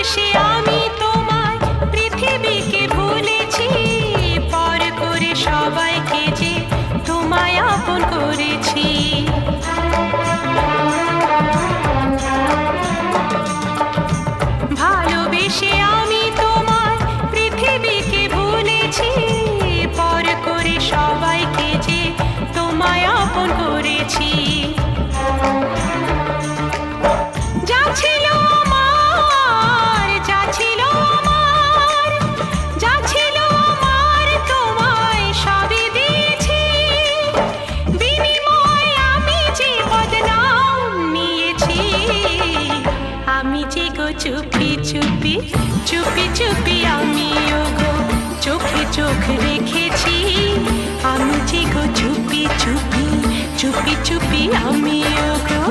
এসে আমি যে গো চুপি চুপি চুপি চুপি আমিও গো চোখে চোখ রেখেছি। আমি যে গো চুপি চুপি চুপি চুপি আমিও গো